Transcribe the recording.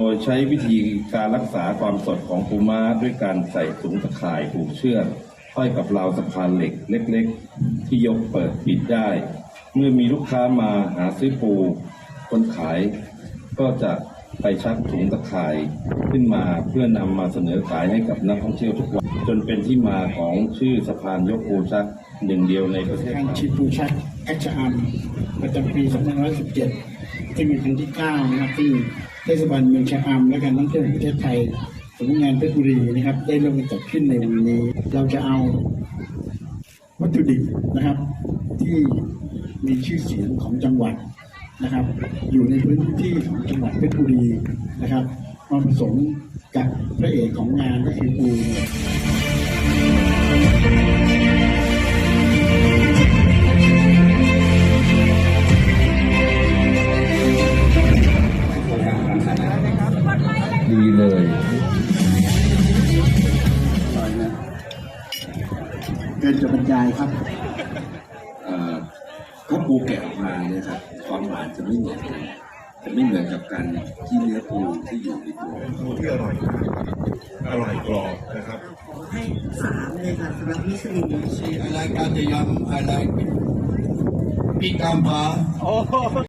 โดยใช้วิธีการรักษาความสดของปูม้าด้วยการใส่ถุงตะข่ายผูกเชือกห้อยกับราวสะพานเหล็กเล็ก ๆ ที่ยกเปิดปิดได้ เมื่อมีลูกค้ามาหาซื้อปู คนขาย ก็จะไปชักถุงตะข่ายขึ้นมาเพื่อนำมาเสนอขายให้กับนักท่องเที่ยวทุกวันจนเป็นที่มาของชื่อสะพานยกปูชักหนึ่งเดียวในประเทศไทยชิปูชักแอชอัม ประจำปี 2517ที่มีครั้งที่ 9 นะครับที่เทศบาลเมืองชะอำและการท่องเที่ยวแห่งประเทศไทยสำนักงานเพชรบุรีนะครับ ได้ร่วมกันจัดขึ้นในวันนี้ เราจะเอาวัตถุดิบนะครับ ที่มีชื่อเสียงของจังหวัดนะครับ อยู่ในพื้นที่ของจังหวัดเพชรบุรีนะครับมาผสมกับพระเอกของงานก็คือปู ดีเลยเกินจะบรรยายครับเอ่อถ้าปูแกะออกมาเนี่ยครับความหวานจะไม่เหมือนกันจะไม่เหมือนกับการที่เนื้อปูที่อยู่ในตัวปูที่อร่อยมากอร่อยกรอบนะครับให้สามเลยค่ะสำหรับมิชลิน I like Adiyam, I like Pikamba.